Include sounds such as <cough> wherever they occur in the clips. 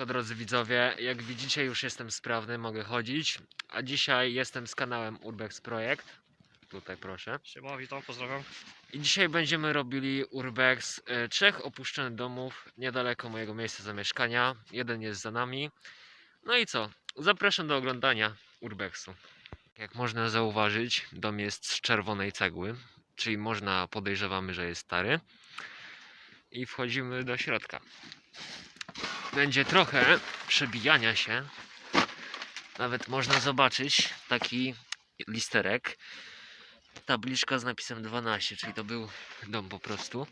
Siemanko drodzy widzowie, jak widzicie już jestem sprawny, mogę chodzić, a dzisiaj jestem z kanałem Urbex Projekt, tutaj proszę. Siema, witam, pozdrawiam. I dzisiaj będziemy robili Urbex e, trzech opuszczonych domów niedaleko mojego miejsca zamieszkania, jeden jest za nami. No i co, zapraszam do oglądania Urbexu. Jak można zauważyć, dom jest z czerwonej cegły, czyli można podejrzewamy, że jest stary. I wchodzimy do środka. Będzie trochę przebijania się. Nawet można zobaczyć taki listerek. Tabliczka z napisem 12, czyli to był dom po prostu.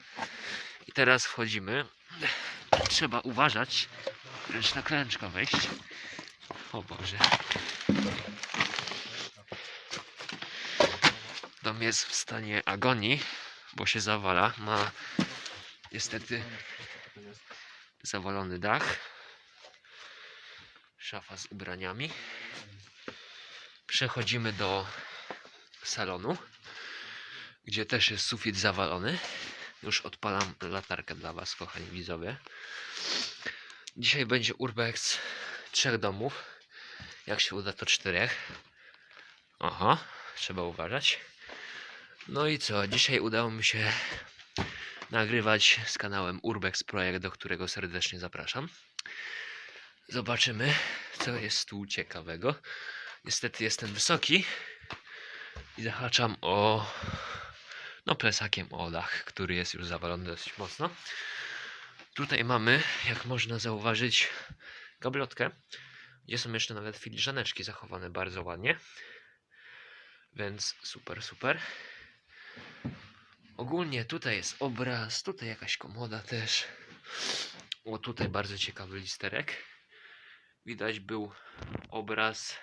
I teraz wchodzimy. Trzeba uważać, wręcz na klęczka wejść. O Boże. Dom jest w stanie agonii, bo się zawala. Ma niestety zawalony dach. Szafa z ubraniami. Przechodzimy do salonu, gdzie też jest sufit zawalony. Już odpalam latarkę dla Was, kochani widzowie. Dzisiaj będzie urbex trzech domów. Jak się uda, to czterech. Oho, trzeba uważać. No i co? Dzisiaj udało mi się nagrywać z kanałem Urbex Projekt, do którego serdecznie zapraszam. Zobaczymy, co jest tu ciekawego. Niestety jestem wysoki i zahaczam o no plesakiem o dach, który jest już zawalony dosyć mocno. Tutaj mamy, jak można zauważyć, gablotkę, gdzie są jeszcze nawet filiżaneczki zachowane bardzo ładnie. Więc super, super. Ogólnie tutaj jest obraz, tutaj jakaś komoda też. O, tutaj bardzo ciekawy listerek. Widać był obraz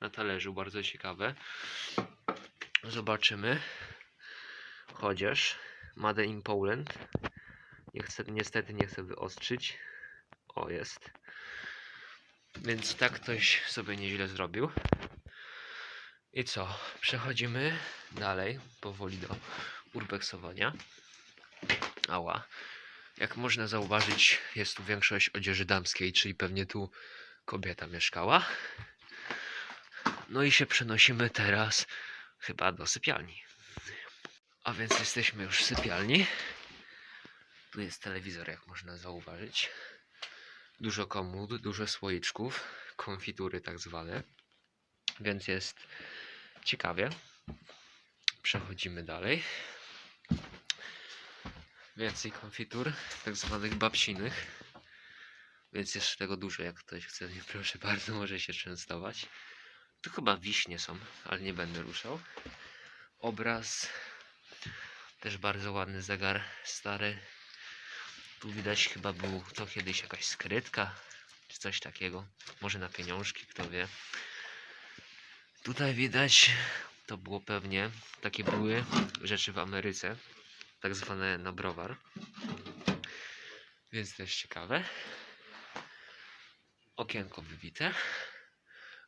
na talerzu, bardzo ciekawe. Zobaczymy. Chociaż Made in Poland. Nie chcę, niestety nie chcę wyostrzyć. O, jest. Więc tak ktoś sobie nieźle zrobił. I co? Przechodzimy dalej, powoli do urbexowania. Ała. Jak można zauważyć, jest tu większość odzieży damskiej, czyli pewnie tu kobieta mieszkała. No i się przenosimy teraz chyba do sypialni. A więc jesteśmy już w sypialni. Tu jest telewizor, jak można zauważyć. Dużo komód, dużo słoiczków, konfitury tak zwane. Więc jest ciekawie. Przechodzimy dalej. Więcej konfitur, tak zwanych babcinych. Więc jeszcze tego dużo, jak ktoś chce, nie <laughs> proszę bardzo, może się częstować. Tu chyba wiśnie są, ale nie będę ruszał. Obraz. Też bardzo ładny zegar, stary. Tu widać chyba był to kiedyś jakaś skrytka, czy coś takiego. Może na pieniążki, kto wie. Tutaj widać, to było pewnie, takie były rzeczy w Ameryce, tak zwane na browar. Więc też ciekawe. Okienko wybite.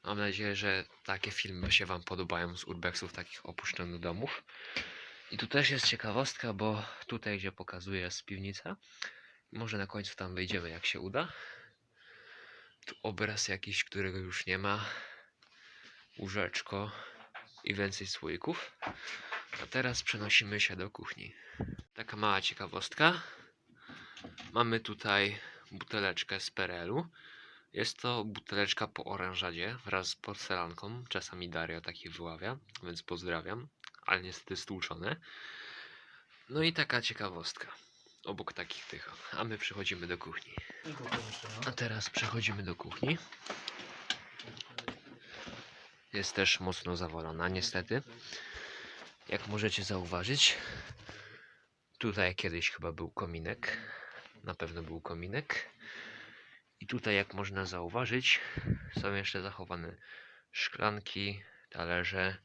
Mam nadzieję, że takie filmy się Wam podobają z urbexów takich opuszczonych domów. I tu też jest ciekawostka, bo tutaj, gdzie pokazuję, jest piwnica. Może na końcu tam wejdziemy, jak się uda. Tu obraz jakiś, którego już nie ma. Łóżeczko i więcej słoików. A teraz przenosimy się do kuchni. Taka mała ciekawostka. Mamy tutaj buteleczkę z Perelu. Jest to buteleczka po oranżadzie wraz z porcelanką. Czasami Dario takich wyławia, więc pozdrawiam, ale niestety stłuczone. No i taka ciekawostka. Obok takich tych. A my przechodzimy do kuchni. A teraz przechodzimy do kuchni. Jest też mocno zawalona, niestety. Jak możecie zauważyć, tutaj kiedyś chyba był kominek. Na pewno był kominek. I tutaj, jak można zauważyć, są jeszcze zachowane szklanki, talerze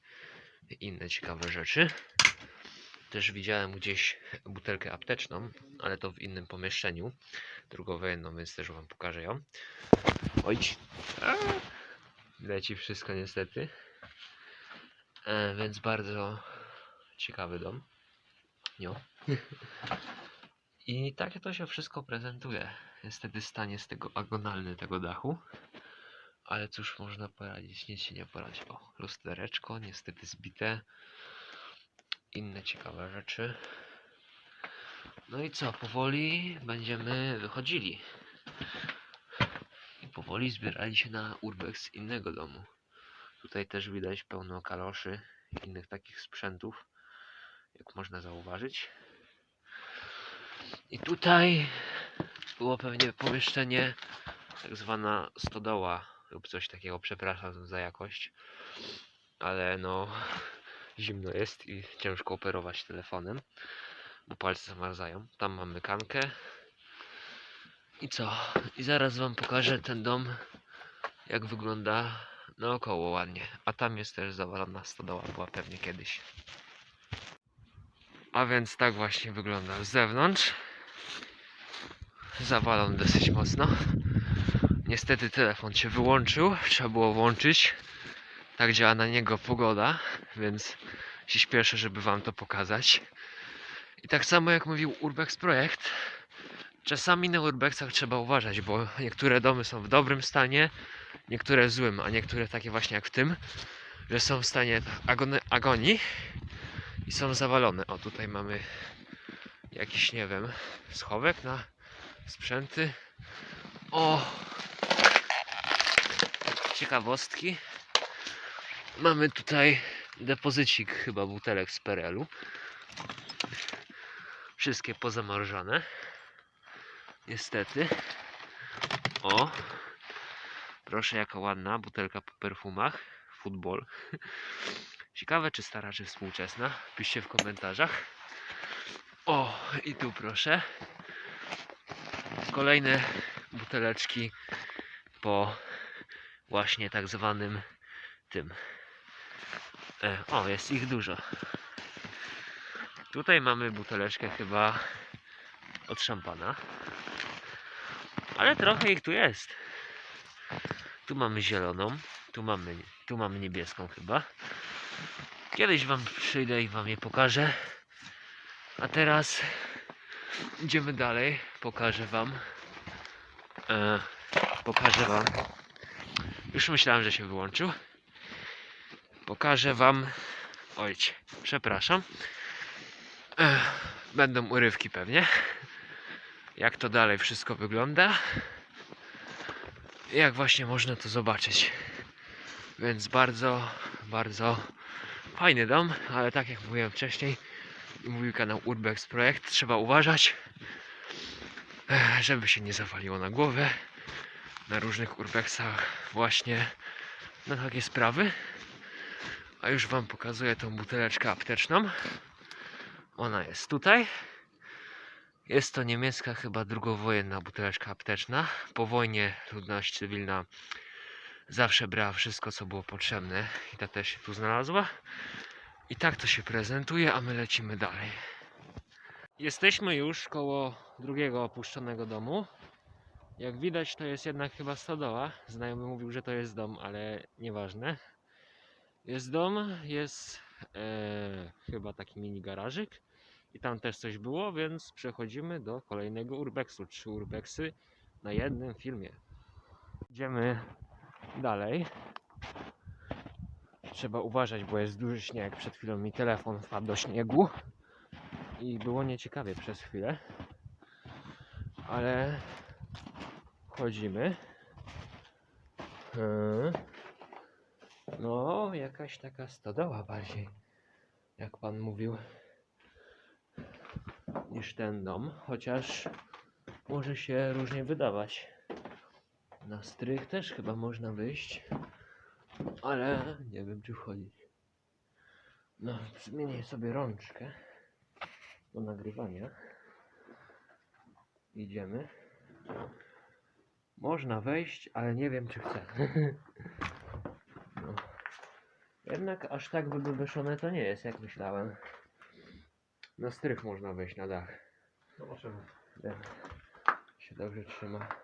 i inne ciekawe rzeczy. Też widziałem gdzieś butelkę apteczną, ale to w innym pomieszczeniu, drugowojenną, więc też Wam pokażę ją. Oj, leci wszystko niestety. E, więc bardzo ciekawy dom. Jo. <laughs> I takie to się wszystko prezentuje. Niestety stanie z tego agonalny tego dachu. Ale cóż można poradzić, nic się nie poradzi. O, lustereczko, niestety zbite. Inne ciekawe rzeczy. No i co, powoli będziemy wychodzili. I powoli zbierali się na urbex z innego domu. Tutaj też widać pełno kaloszy innych takich sprzętów, jak można zauważyć. I tutaj było pewnie pomieszczenie, tak zwana stodoła lub coś takiego, przepraszam za jakość, ale no zimno jest i ciężko operować telefonem, bo palce zamarzają. Tam mamy kankę. I co? I zaraz wam pokażę ten dom, jak wygląda naokoło ładnie. A tam jest też zawalona stodoła, była pewnie kiedyś. A więc tak właśnie wygląda z zewnątrz. Zawalony dosyć mocno. Niestety telefon się wyłączył, trzeba było włączyć. Tak działa na niego pogoda, więc się śpieszę, żeby wam to pokazać. I tak samo jak mówił Urbex Projekt, czasami na Urbexach trzeba uważać, bo niektóre domy są w dobrym stanie, niektóre w złym, a niektóre takie właśnie jak w tym, że są w stanie agony, agonii i są zawalone. O, tutaj mamy jakiś, nie wiem, schowek na sprzęty. O! Ciekawostki. Mamy tutaj depozycik chyba butelek z Perelu. Wszystkie pozamrożone. Niestety. O! Proszę, jaka ładna butelka po perfumach. Futbol. Ciekawe, czy stara, czy współczesna. Piszcie w komentarzach. O, i tu proszę. Kolejne buteleczki po właśnie tak zwanym tym. E, o, jest ich dużo. Tutaj mamy buteleczkę chyba od szampana. Ale trochę ich tu jest. Tu mamy zieloną, tu mamy, tu mamy niebieską chyba. Kiedyś wam przyjdę i wam je pokażę. A teraz idziemy dalej. Pokażę wam. E, pokażę wam. Już myślałem, że się wyłączył. Pokażę wam. Ojcie, przepraszam. E, będą urywki pewnie. Jak to dalej wszystko wygląda. Jak właśnie można to zobaczyć. Więc bardzo, bardzo fajny dom, ale tak jak mówiłem wcześniej, mówił kanał Urbex Projekt, trzeba uważać, e, żeby się nie zawaliło na głowę na różnych urbexach właśnie na takie sprawy. A już Wam pokazuję tą buteleczkę apteczną. Ona jest tutaj. Jest to niemiecka chyba drugowojenna buteleczka apteczna. Po wojnie ludność cywilna zawsze brała wszystko co było potrzebne i ta też się tu znalazła. I tak to się prezentuje, a my lecimy dalej. Jesteśmy już koło drugiego opuszczonego domu. Jak widać, to jest jednak chyba stodoła. Znajomy mówił, że to jest dom, ale nieważne. Jest dom, jest e, chyba taki mini garażyk. I tam też coś było, więc przechodzimy do kolejnego urbexu. Trzy urbexy na jednym filmie. Idziemy dalej. Trzeba uważać, bo jest duży śnieg. Przed chwilą mi telefon wpadł do śniegu. I było nieciekawie przez chwilę. Ale Wchodzimy. Hmm. No, jakaś taka stodoła bardziej, jak pan mówił, niż ten dom, chociaż może się różnie wydawać. Na strych też chyba można wyjść, ale nie wiem czy wchodzić. No, zmienię sobie rączkę do nagrywania. Idziemy. Można wejść, ale nie wiem czy chcę. <laughs> No. Jednak aż tak wybebeszone to nie jest, jak myślałem. Na strych można wejść na dach. Zobaczymy. Nie. Się dobrze trzyma.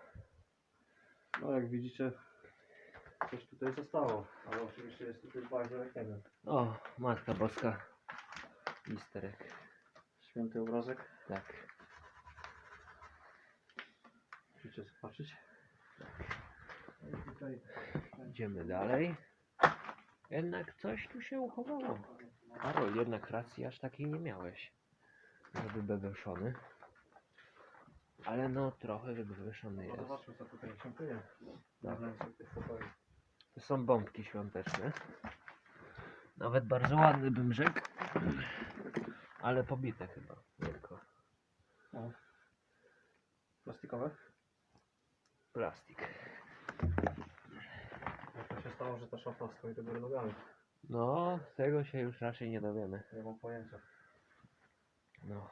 No jak widzicie, coś tutaj zostało, ale oczywiście jest tutaj bardzo wiem. O, Matka Boska. Listerek. Święty obrazek. Tak. Możecie zobaczyć. No i tutaj Idziemy dalej. Jednak coś tu się uchowało. Karol, jednak racji aż takiej nie miałeś. Żeby bebeszony. Ale no, trochę wybebeszony no, jest. zobaczmy co tutaj kryje. Tak. Tych pokoi. To są bombki świąteczne. Nawet bardzo ładny bym rzekł. Ale pobite chyba. Tylko O. Plastikowe? plastik. Jak to się stało, że ta szafa stoi do góry nogami? No, tego się już raczej nie dowiemy. Nie mam pojęcia. No,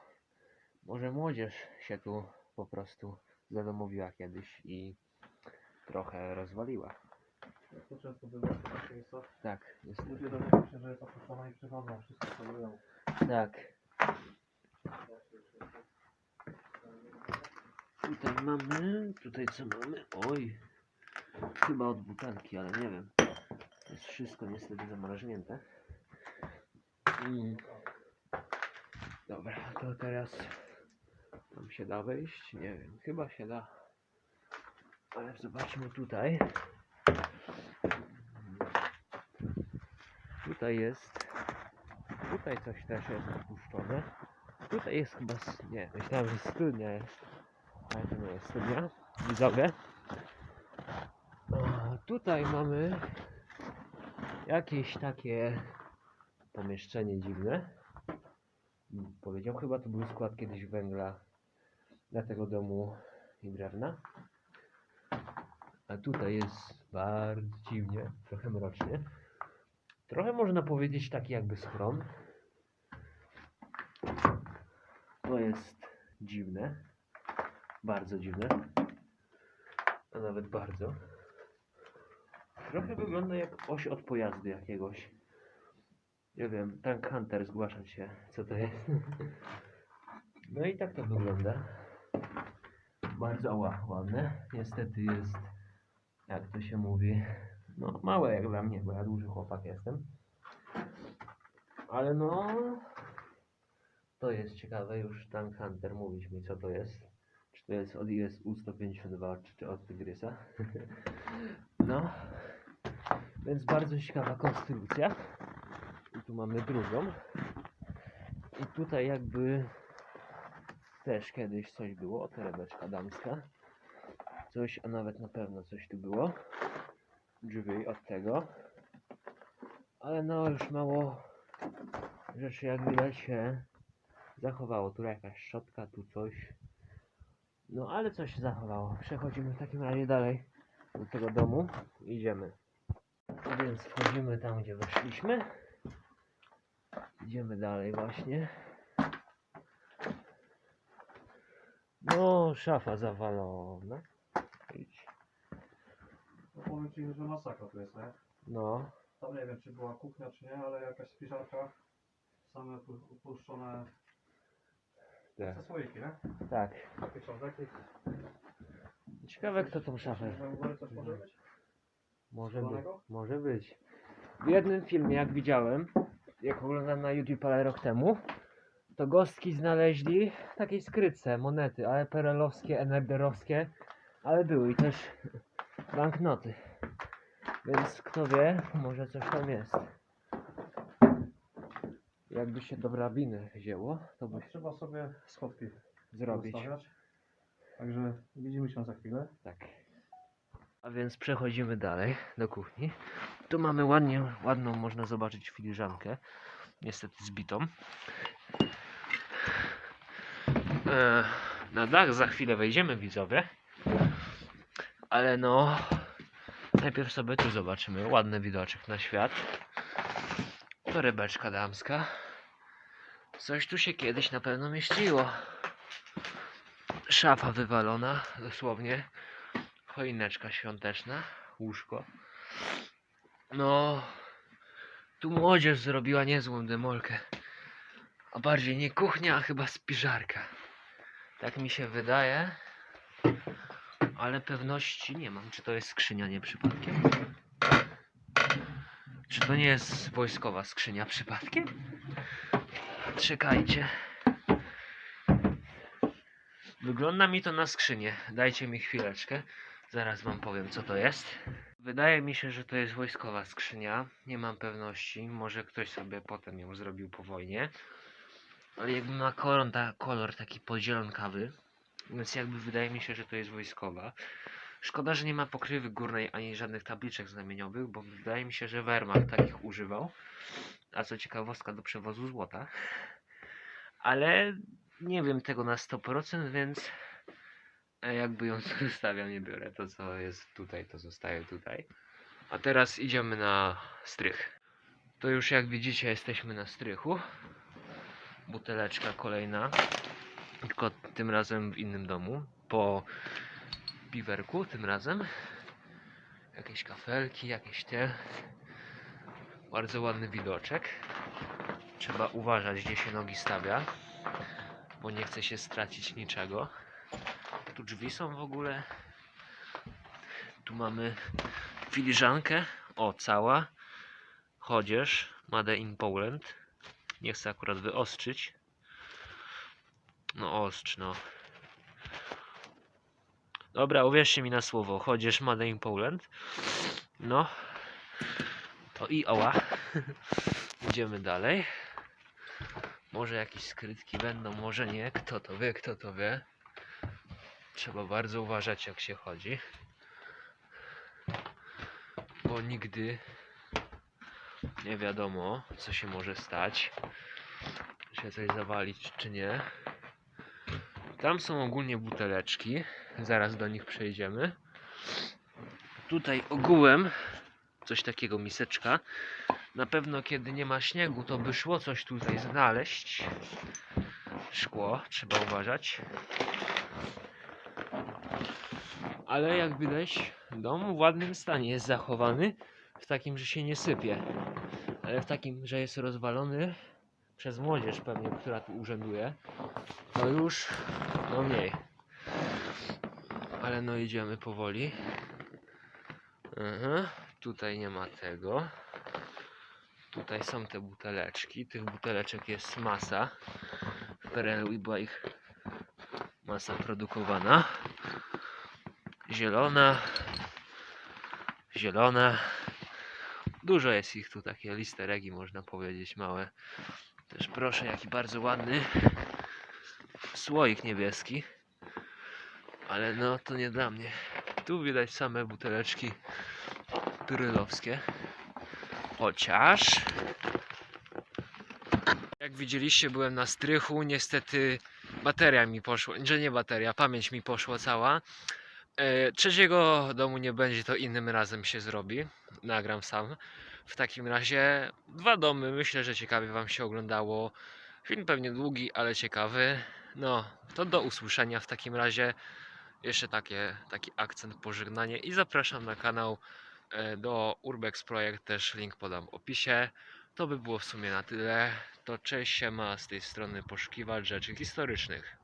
może młodzież się tu po prostu zadomowiła kiedyś i trochę rozwaliła. Jak to często bywa w takich miejscach? Tak, niestety. Ludzie dowiedzą się, że jest opuszczona i przychodzą, wszystko próbują. Tak. Tutaj mamy, tutaj co mamy? Oj, chyba od butelki, ale nie wiem. To jest wszystko niestety zamarznięte. Mm. Dobra, to teraz się da wejść? Nie wiem, chyba się da. Ale zobaczmy tutaj. Tutaj jest Tutaj coś też jest opuszczone. Tutaj jest chyba. Nie, myślałem, że studnia jest. Ale to nie jest studnia. Widzowie. Tutaj mamy jakieś takie pomieszczenie dziwne. Mm, Powiedział, chyba to był skład kiedyś węgla dla tego domu i drewna. A tutaj jest bardzo dziwnie, trochę mrocznie. Trochę można powiedzieć taki jakby schron. To jest dziwne. Bardzo dziwne. A nawet bardzo. Trochę wygląda jak oś od pojazdu jakiegoś. Nie wiem, Tank Hunter zgłaszać się, co to jest. No i tak to wygląda. Bardzo ła- ładne. Niestety jest, jak to się mówi, no małe jak dla mnie, bo ja duży chłopak jestem. Ale no, to jest ciekawe, już Tank Hunter mówić mi co to jest. Czy to jest od ISU 152, czy, czy od Tygrysa. <laughs> No, więc bardzo ciekawa konstrukcja. I tu mamy drugą. I tutaj jakby też kiedyś coś było, torebeczka damska. Coś, a nawet na pewno coś tu było. Drzwi od tego. Ale no już mało rzeczy jak widać się zachowało. Tu jakaś szczotka, tu coś. No ale coś się zachowało. Przechodzimy w takim razie dalej do tego domu. Idziemy. Więc wchodzimy tam, gdzie weszliśmy. Idziemy dalej właśnie. No, szafa zawalona. Idź. No powiem Ci, że masakra tu jest, nie? No, Tam nie wiem, czy była kuchnia, czy nie, ale jakaś spiżarka. Same pu- upuszczone tak. te słoiki, nie? tak. Takie. Ciekawe kto tą szafę. Coś może być? Może być. Może być. W jednym filmie, jak widziałem, jak oglądałem na YouTube parę rok temu, to gostki znaleźli w takiej skrytce monety, ale perelowskie, enerderowskie, ale były i też banknoty. Więc kto wie, może coś tam jest. Jakby się do drabiny wzięło, to by No, trzeba sobie schodki zrobić. ustawiać. Także widzimy się za chwilę. Tak. A więc przechodzimy dalej do kuchni. Tu mamy ładnie, ładną, można zobaczyć filiżankę. Niestety zbitą. E, na dach za chwilę wejdziemy widzowie. Ale no, najpierw sobie tu zobaczymy. Ładny widoczek na świat. Torebeczka damska. Coś tu się kiedyś na pewno mieściło. Szafa wywalona, dosłownie. Choineczka świąteczna, łóżko. No, tu młodzież zrobiła niezłą demolkę. A bardziej nie kuchnia, a chyba spiżarka. Tak mi się wydaje. Ale pewności nie mam, czy to jest skrzynia nie przypadkiem. Czy to nie jest wojskowa skrzynia przypadkiem? Czekajcie. Wygląda mi to na skrzynię. Dajcie mi chwileczkę. Zaraz wam powiem co to jest. Wydaje mi się, że to jest wojskowa skrzynia. Nie mam pewności. Może ktoś sobie potem ją zrobił po wojnie. Jakby ma kolor, ta, kolor taki podzielonkawy. Więc jakby wydaje mi się, że to jest wojskowa. Szkoda, że nie ma pokrywy górnej ani żadnych tabliczek znamieniowych, bo wydaje mi się, że Wehrmacht takich używał. A co ciekawostka do przewozu złota. Ale nie wiem tego na 100%, więc jakby ją <laughs> zostawiam, nie biorę. To co jest tutaj, to zostaje tutaj. A teraz idziemy na strych. To już jak widzicie jesteśmy na strychu. Buteleczka kolejna. Tylko tym razem w innym domu. Po piwerku tym razem. Jakieś kafelki, jakieś te. Bardzo ładny widoczek. Trzeba uważać gdzie się nogi stawia. Bo nie chce się stracić niczego. Tu drzwi są w ogóle. Tu mamy filiżankę. O, cała. Chodzież. Made in Poland. Nie chcę akurat wyostrzyć. No ostrz, no. Dobra, uwierzcie mi na słowo. Chodzież Made in Poland. No. To i oła. <laughs> Idziemy dalej. Może jakieś skrytki będą, może nie. Kto to wie, kto to wie. Trzeba bardzo uważać jak się chodzi. Bo nigdy nie wiadomo co się może stać. Czy się coś zawalić czy nie. Tam są ogólnie buteleczki. Zaraz do nich przejdziemy. Tutaj ogółem coś takiego miseczka. Na pewno kiedy nie ma śniegu, to by szło coś tutaj znaleźć. Szkło, trzeba uważać. Ale jak widać, dom w ładnym stanie jest zachowany. W takim, że się nie sypie. Ale w takim, że jest rozwalony przez młodzież pewnie, która tu urzęduje, to już no mniej. Ale no idziemy powoli. Aha, tutaj nie ma tego. Tutaj są te buteleczki. Tych buteleczek jest masa. W PRL-u była ich masa produkowana. Zielona. Zielona. Dużo jest ich tu, takie listeregi można powiedzieć, małe. Też proszę, jaki bardzo ładny słoik niebieski. Ale no, to nie dla mnie. Tu widać same buteleczki turylowskie. Chociaż jak widzieliście byłem na strychu, niestety bateria mi poszła, że nie bateria, pamięć mi poszła cała. E, trzeciego domu nie będzie, to innym razem się zrobi. Nagram sam. W takim razie dwa domy, myślę, że ciekawie wam się oglądało. Film pewnie długi, ale ciekawy. No, to do usłyszenia w takim razie. Jeszcze takie, taki akcent pożegnanie i zapraszam na kanał e, do Urbex Projekt, też link podam w opisie. To by było w sumie na tyle. To cześć się ma z tej strony poszukiwacz rzeczy historycznych.